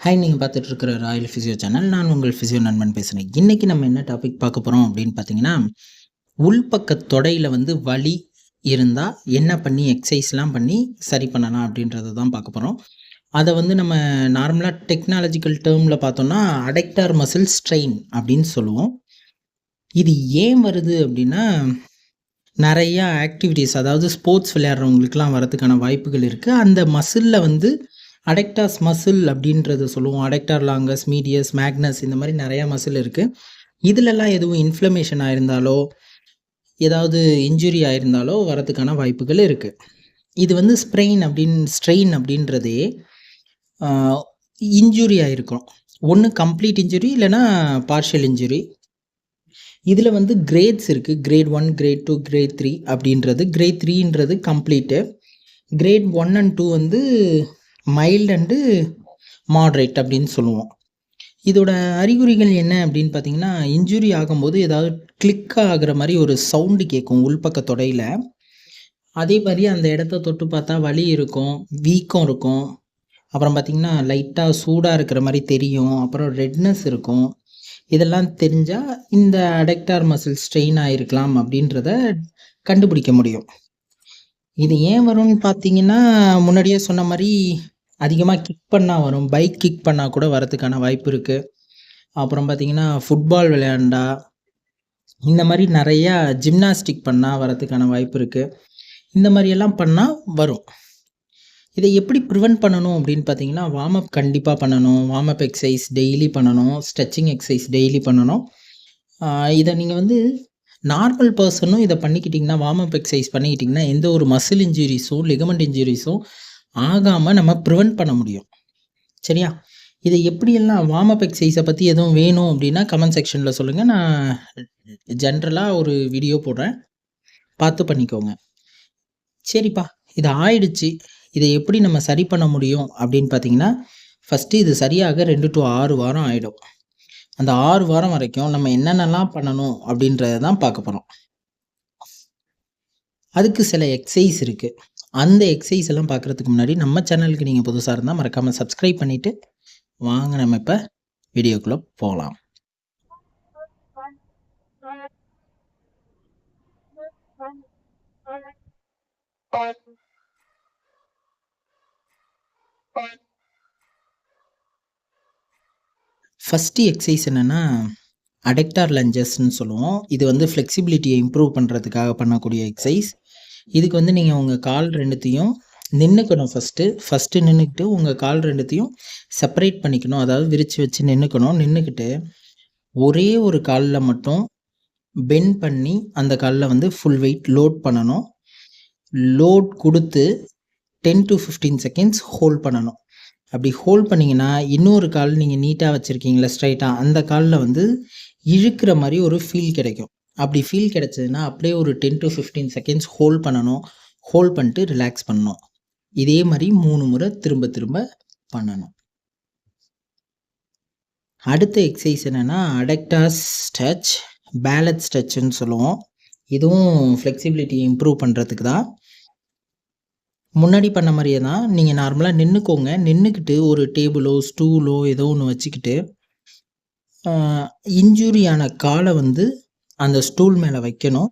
Hi நீங்கள் பார்த்துட்டு இருக்கிற ராயல் ஃபிசியோ சேனல் நான் உங்கள் ஃபிசியோ நண்பன் பேசுகிறேன் இன்றைக்கி நம்ம என்ன டாபிக் பார்க்க போகிறோம் அப்படின்னு பார்த்தீங்கன்னா உள்பக்க தொடையில் வந்து வலி இருந்தால் என்ன பண்ணி எக்ஸசைஸ்லாம் பண்ணி சரி பண்ணலாம் அப்படின்றத தான் பார்க்க போகிறோம் அதை வந்து நம்ம நார்மலாக டெக்னாலஜிக்கல் டேர்மில் பார்த்தோம்னா அடெக்டார் மசில் ஸ்ட்ரெயின் அப்படின்னு சொல்லுவோம். இது ஏன் வருது அப்படின்னா நிறையா ஆக்டிவிட்டீஸ் அதாவது ஸ்போர்ட்ஸ் விளையாடுறவங்களுக்குலாம் வரதுக்கான வாய்ப்புகள் இருக்குது அந்த மசிலில் வந்து அடெக்டாஸ் மசில் அப்படின்றத சொல்லுவோம். அடெக்டார் லாங்கஸ் மீடியஸ் மேக்னஸ் இந்த மாதிரி நிறையா மசில் இருக்குது இதிலெல்லாம் எதுவும் இன்ஃப்ளமேஷன் ஆயிருந்தாலோ ஏதாவது இன்ஜுரி ஆயிருந்தாலோ வரதுக்கான வாய்ப்புகள் இருக்குது இது வந்து ஸ்ப்ரெயின் அப்படின் ஸ்ட்ரெயின் அப்படின்றதே இன்ஜுரி ஆகிருக்கும் ஒன்று கம்ப்ளீட் இன்ஜுரி இல்லைன்னா பார்ஷியல் இன்ஜுரி இதில் வந்து கிரேட்ஸ் இருக்குது grade one grade two grade three அப்படின்றது. Grade த்ரீன்றது complete grade one and two வந்து மைல்டு அண்டு மாட்ரேட் அப்படின்னு சொல்லுவோம். இதோட அறிகுறிகள் என்ன அப்படின்னு பார்த்தீங்கன்னா இன்ஜுரி ஆகும்போது ஏதாவது கிளிக் ஆகிற மாதிரி ஒரு சவுண்டு கேட்கும் உள்பக்க தொடையில். அதே மாதிரி அந்த இடத்த தொட்டு பார்த்தா வலி இருக்கும் வீக்கம் இருக்கும். அப்புறம் பார்த்திங்கன்னா லைட்டாக சூடாக இருக்கிற மாதிரி தெரியும். அப்புறம் ரெட்னஸ் இருக்கும். இதெல்லாம் தெரிஞ்சால் இந்த அடெக்டார் மசில் ஸ்ட்ரெயின் ஆகிருக்கலாம் அப்படின்றத கண்டுபிடிக்க முடியும். இது ஏன் வரும்னு பார்த்தீங்கன்னா முன்னாடியே சொன்ன மாதிரி அதிகமாக கிக் பண்ணால் வரும். பைக் கிக் பண்ணால் கூட வரதுக்கான வாய்ப்பு இருக்குது அப்புறம் பார்த்திங்கன்னா ஃபுட்பால் விளையாண்டா இந்த மாதிரி நிறையா ஜிம்னாஸ்டிக் பண்ணால் வரதுக்கான வாய்ப்பு இருக்குது இந்த மாதிரியெல்லாம் பண்ணால் வரும். இதை எப்படி ப்ரிவெண்ட் பண்ணணும் அப்படின்னு பார்த்தீங்கன்னா வார்ம் அப் கண்டிப்பாக பண்ணணும். வார்ம் அப் எக்ஸசைஸ் டெய்லி பண்ணணும். ஸ்ட்ரெச்சிங் எக்ஸசைஸ் டெய்லி பண்ணணும். இதை நீங்கள் வந்து நார்மல் பர்சனும் இதை பண்ணிக்கிட்டிங்கன்னா வார்ம் அப் எக்ஸசைஸ் பண்ணிக்கிட்டிங்கன்னா எந்த ஒரு மசில் இன்ஜுரிஸும் லிகமெண்ட் இன்ஜுரிஸும் ஆகாமல் நம்ம ப்ரிவெண்ட் பண்ண முடியும். சரியா? இதை எப்படியெல்லாம் வார்ம் அப் எக்ஸசைஸை பற்றி எதுவும் வேணும் அப்படின்னா கமெண்ட் செக்ஷனில் சொல்லுங்கள் நான் ஜென்ரலாக ஒரு வீடியோ போடுறேன். பார்த்து பண்ணிக்கோங்க. சரிப்பா இது ஆயிடுச்சு. இதை எப்படி நம்ம சரி பண்ண முடியும் அப்படின்னு பார்த்தீங்கன்னா ஃபஸ்ட்டு இது சரியாக ரெண்டு டு ஆறு வாரம் ஆகிடும் அந்த ஆறு வாரம் வரைக்கும் நம்ம என்னென்னலாம் பண்ணணும் அப்படின்றத தான் பார்க்க போகிறோம் அதுக்கு சில எக்ஸசைஸ் இருக்குது அந்த எக்ஸசைஸ் எல்லாம் பார்க்குறதுக்கு முன்னாடி நம்ம சேனலுக்கு நீங்கள் புதுசாக இருந்தால் மறக்காமல் சப்ஸ்கிரைப் பண்ணிவிட்டு வாங்க நம்ம இப்போ வீடியோக்குள்ளே போகலாம் ஃபஸ்ட்டு எக்ஸசைஸ் என்னென்னா அடெக்டார் லஞ்சஸ்ன்னு சொல்லுவோம். இது வந்து ஃப்ளெக்சிபிலிட்டியை இம்ப்ரூவ் பண்ணுறதுக்காக பண்ணக்கூடிய எக்ஸசைஸ் இதுக்கு வந்து நீங்கள் உங்கள் கால் ரெண்டுத்தையும் நின்றுக்கணும் ஃபஸ்ட்டு ஃபஸ்ட்டு நின்றுக்கிட்டு உங்கள் கால் ரெண்டுத்தையும் செப்பரேட் பண்ணிக்கணும். அதாவது விரித்து வச்சு நின்றுக்கணும் நின்றுக்கிட்டு ஒரே ஒரு காலில் மட்டும் பென் பண்ணி அந்த காலில் வந்து ஃபுல் வெயிட் லோட் பண்ணணும். லோட் கொடுத்து ten to fifteen seconds hold பண்ணணும். அப்படி ஹோல்ட் பண்ணிங்கன்னா இன்னொரு கால் நீங்கள் நீட்டாக வச்சுருக்கீங்களா ஸ்ட்ரைட்டாக அந்த காலில் வந்து இழுக்கிற மாதிரி ஒரு ஃபீல் கிடைக்கும். அப்படி ஃபீல் கிடச்சதுன்னா அப்படியே ஒரு ten to fifteen seconds hold பண்ணணும். ஹோல்ட் பண்ணிட்டு ரிலாக்ஸ் பண்ணணும். இதே மாதிரி மூணு முறை திரும்ப திரும்ப பண்ணணும். அடுத்த எக்ஸசைஸ் என்னென்னா அடெக்டாஸ் ஸ்ட்ரெச் பேலட் ஸ்ட்ரெச்சுன்னு சொல்லுவோம். இதுவும் ஃப்ளெக்சிபிலிட்டி இம்ப்ரூவ் பண்ணுறதுக்கு தான். முன்னாடி பண்ண மாதிரியே தான். நீங்கள் நார்மலாக நின்றுக்கோங்க நின்றுக்கிட்டு ஒரு டேபிளோ ஸ்டூலோ ஏதோ ஒன்று வச்சுக்கிட்டு இன்ஜூரியான காலை வந்து அந்த ஸ்டூல் மேலே வைக்கணும்.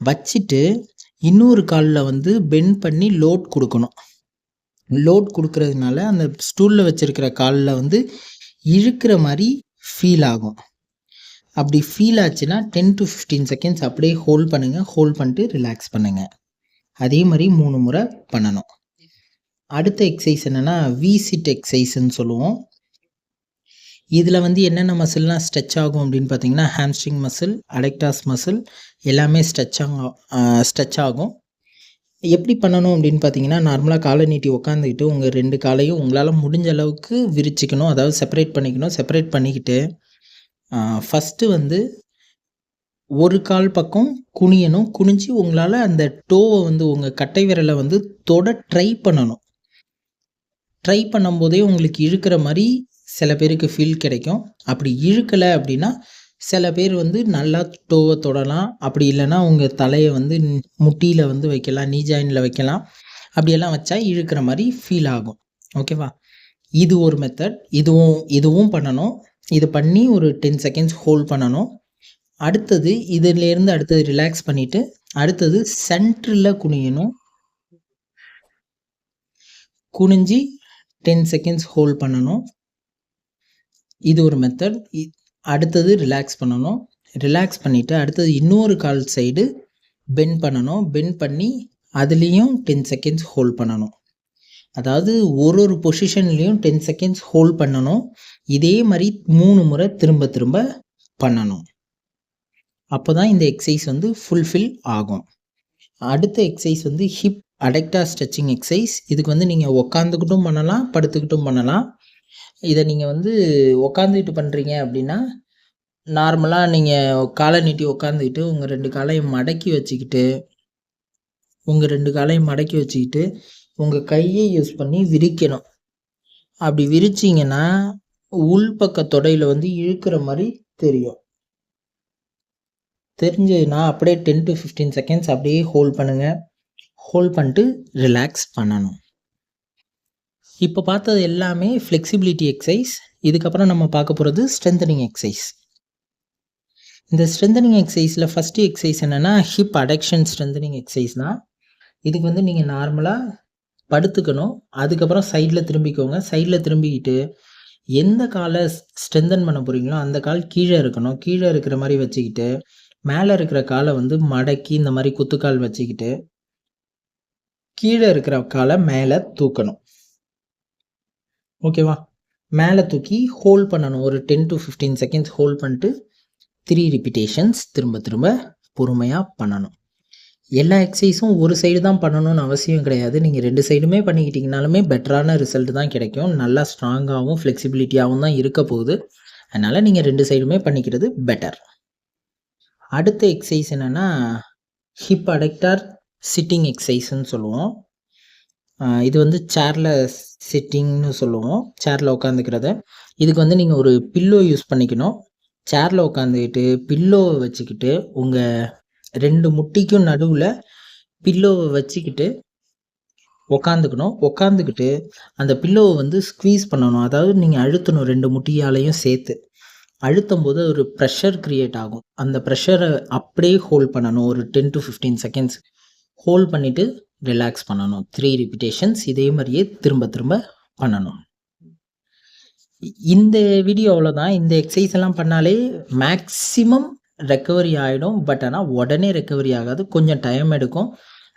வச்சுட்டு இன்னொரு காலில் வந்து பெண்ட் பண்ணி லோட் கொடுக்கணும். லோட் கொடுக்கறதுனால அந்த ஸ்டூலில் வச்சுருக்கிற காலில் வந்து இழுக்கிற மாதிரி ஃபீல் ஆகும். அப்படி ஃபீல் ஆச்சுன்னா டென் டு ஃபிஃப்டீன் செகண்ட்ஸ் அப்படியே ஹோல்ட் பண்ணுங்கள் ஹோல்ட் பண்ணிட்டு ரிலாக்ஸ் பண்ணுங்கள் அதே மாதிரி மூணு முறை பண்ணணும். அடுத்த எக்ஸசைஸ் என்னென்னா விசிட் எக்ஸசைஸ்ன்னு சொல்லுவோம். இதில் வந்து என்னென்ன மசில்லாம் ஸ்ட்ரெச் ஆகும் அப்படின்னு பார்த்தீங்கன்னா ஹாம்ஸ்ட்ரிங் மசில் அடெக்டாஸ் மசில் எல்லாமே ஸ்ட்ரெச் ஆகும் ஸ்ட்ரெச் ஆகும். எப்படி பண்ணணும் அப்படின்னு பார்த்தீங்கன்னா நார்மலாக காலை நீட்டி உட்காந்துக்கிட்டு உங்கள் ரெண்டு காலையும் உங்களால் முடிஞ்ச அளவுக்கு விரிச்சிக்கணும். அதாவது செப்பரேட் பண்ணிக்கணும் செப்பரேட் பண்ணிக்கிட்டு ஃபஸ்ட்டு வந்து ஒரு கால் பக்கம் குனியணும். குனிஞ்சு உங்களால் அந்த டோவை வந்து உங்கள் கட்டை விரலை வந்து தொட ட்ரை பண்ணணும். ட்ரை பண்ணும்போதே உங்களுக்கு இழுக்கிற மாதிரி சில பேருக்கு ஃபீல் கிடைக்கும். அப்படி இழுக்கலை அப்படின்னா சில பேர் வந்து நல்லா டோவை தொடலாம். அப்படி இல்லைன்னா உங்கள் தலையை வந்து முட்டியில் வந்து வைக்கலாம் நீ ஜாயினில் வைக்கலாம். அப்படியெல்லாம் வச்சா இழுக்கிற மாதிரி ஃபீல் ஆகும். ஓகேவா இது ஒரு மெத்தட் இதுவும் இதுவும் பண்ணணும். இது பண்ணி ஒரு டென் செகண்ட்ஸ் ஹோல்ட் பண்ணணும். அடுத்தது இதுலேருந்து அடுத்தது ரிலாக்ஸ் பண்ணிவிட்டு அடுத்தது சென்டரில் குனியணும். குனிஞ்சி டென் செகண்ட்ஸ் ஹோல்ட் பண்ணணும். இது ஒரு மெத்தட் அடுத்தது ரிலாக்ஸ் பண்ணணும். ரிலாக்ஸ் பண்ணிவிட்டு அடுத்தது இன்னொரு கால் சைடு பென் பண்ணணும். பென் பண்ணி அதுலேயும் டென் செகண்ட்ஸ் ஹோல்ட் பண்ணணும். அதாவது ஒரு ஒரு பொசிஷன்லேயும் டென் செகண்ட்ஸ் ஹோல்ட் பண்ணணும். இதே மாதிரி மூணு முறை திரும்ப திரும்ப பண்ணணும். அப்போ தான் இந்த எக்ஸசைஸ் வந்து ஃபுல்ஃபில் ஆகும். அடுத்த எக்ஸசைஸ் வந்து ஹிப் அடெக்டா ஸ்ட்ரெச்சிங் எக்ஸசைஸ் இதுக்கு வந்து நீங்கள் உக்காந்துக்கிட்டும் பண்ணலாம் படுத்துக்கிட்டும் பண்ணலாம். இதை நீங்கள் வந்து உக்காந்துக்கிட்டு பண்ணுறீங்க அப்படின்னா நார்மலாக நீங்கள் காலை நீட்டி உக்காந்துக்கிட்டு உங்கள் ரெண்டு காலையும் மடக்கி வச்சுக்கிட்டு உங்கள் ரெண்டு காலையும் மடக்கி வச்சுக்கிட்டு உங்கள் கையை யூஸ் பண்ணி விரிக்கணும். அப்படி விரிச்சிங்கன்னா உள்பக்க தொடையில் வந்து இழுக்கிற மாதிரி தெரியும். தெரிஞ்சதுன்னா அப்படியே டென் டு ஃபிஃப்டீன் செகண்ட்ஸ் அப்படியே ஹோல்ட் பண்ணுங்கள் ஹோல்ட் பண்ணிட்டு ரிலாக்ஸ் பண்ணணும். இப்போ பார்த்தது எல்லாமே ஃப்ளெக்சிபிலிட்டி எக்ஸசைஸ் இதுக்கப்புறம் நம்ம பார்க்க போகிறது ஸ்ட்ரென்தனிங் எக்ஸசைஸ் இந்த ஸ்ட்ரென்தனிங் எக்ஸசைஸில் ஃபஸ்ட்டு எக்ஸசைஸ் என்னென்னா ஹிப் அடக்ஷன் ஸ்ட்ரென்தனிங் எக்ஸசைஸ் தான். இதுக்கு வந்து நீங்கள் நார்மலாக படுத்துக்கணும். அதுக்கப்புறம் சைடில் திரும்பிக்கோங்க. சைடில் திரும்பிக்கிட்டு எந்த காலை ஸ்ட்ரென்தன் பண்ண போகிறீங்களோ அந்த கால் கீழே இருக்கணும். கீழே இருக்கிற மாதிரி வச்சுக்கிட்டு மேலே இருக்கிற காலை வந்து மடக்கி இந்த மாதிரி குத்துக்கால் வச்சுக்கிட்டு கீழே இருக்கிற காலை மேலே தூக்கணும். ஓகேவா? மேலே தூக்கி ஹோல்ட் பண்ணணும். ஒரு ten to fifteen seconds hold பண்ணிட்டு த்ரீ ரிப்பிட்டேஷன்ஸ் திரும்ப திரும்ப பொறுமையாக பண்ணணும். எல்லா எக்ஸசைஸும் ஒரு சைடு தான் பண்ணணும்னு அவசியம் கிடையாது. நீங்கள் ரெண்டு சைடுமே பண்ணிக்கிட்டிங்கனாலுமே பெட்டரான ரிசல்ட் தான் கிடைக்கும். நல்லா ஸ்ட்ராங்காகவும் ஃப்ளெக்சிபிலிட்டியாகவும் தான் இருக்க போகுது. அதனால் நீங்கள் ரெண்டு சைடுமே பண்ணிக்கிறது பெட்டர் அடுத்த எக்ஸசைஸ் என்னென்னா ஹிப் அடக்டார் சிட்டிங் எக்ஸசைஸ்ன்னு சொல்லுவோம். இது வந்து சேரில் சிட்டிங்னு சொல்லுவோம். சேரில் உட்காந்துக்கிறத இதுக்கு வந்து நீங்கள் ஒரு பில்லோ யூஸ் பண்ணிக்கணும். சேரில் உட்காந்துக்கிட்டு பில்லோவை வச்சுக்கிட்டு உங்கள் ரெண்டு முட்டிக்கும் நடுவில் பில்லோவை வச்சுக்கிட்டு உக்காந்துக்கணும் உக்காந்துக்கிட்டு அந்த பில்லோவை வந்து ஸ்க்வீஸ் பண்ணணும். அதாவது நீங்கள் அழுத்தணும் ரெண்டு முட்டியாலையும் சேர்த்து. அழுத்தும் போது ஒரு ப்ரெஷர் க்ரியேட் ஆகும். அந்த ப்ரெஷரை அப்படியே ஹோல்ட் பண்ணணும். ஒரு ten to fifteen seconds hold பண்ணிவிட்டு ரிலாக்ஸ் பண்ணணும். த்ரீ ரிப்பிட்டேஷன்ஸ் இதே மாதிரியே திரும்ப திரும்ப பண்ணணும். இந்த வீடியோவில் தான் இந்த எக்ஸசைஸ் எல்லாம் பண்ணாலே மேக்ஸிமம் ரெக்கவரி ஆகிடும் பட் ஆனால் உடனே ரெக்கவரி ஆகாது. கொஞ்சம் டைம் எடுக்கும்.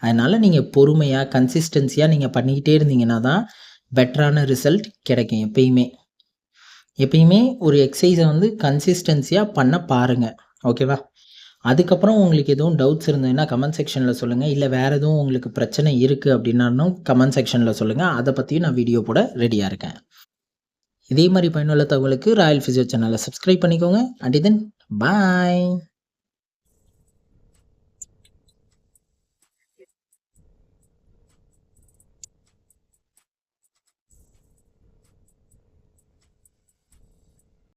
அதனால் நீங்கள் பொறுமையாக கன்சிஸ்டன்சியாக நீங்கள் பண்ணிக்கிட்டே இருந்தீங்கன்னா தான் பெட்டரான ரிசல்ட் கிடைக்கும் எப்பயுமே. எப்பயுமே ஒரு எக்ஸசைஸை வந்து கன்சிஸ்டன்சியாக பண்ண பாருங்கள் ஓகேவா அதுக்கப்புறம் உங்களுக்கு எதுவும் டவுட்ஸ் இருந்ததுன்னா கமெண்ட் செக்ஷனில் சொல்லுங்கள் இல்லை வேறு எதுவும் உங்களுக்கு பிரச்சனை இருக்குது அப்படின்னாலும் கமெண்ட் செக்ஷனில் சொல்லுங்கள் அதை பற்றியும் நான் வீடியோ போட ரெடியாக இருக்கேன். இதே மாதிரி பயனுள்ள தகவலுக்கு ராயல் ஃபிசியோ சேனலை சப்ஸ்கிரைப் பண்ணிக்கோங்க. And then bye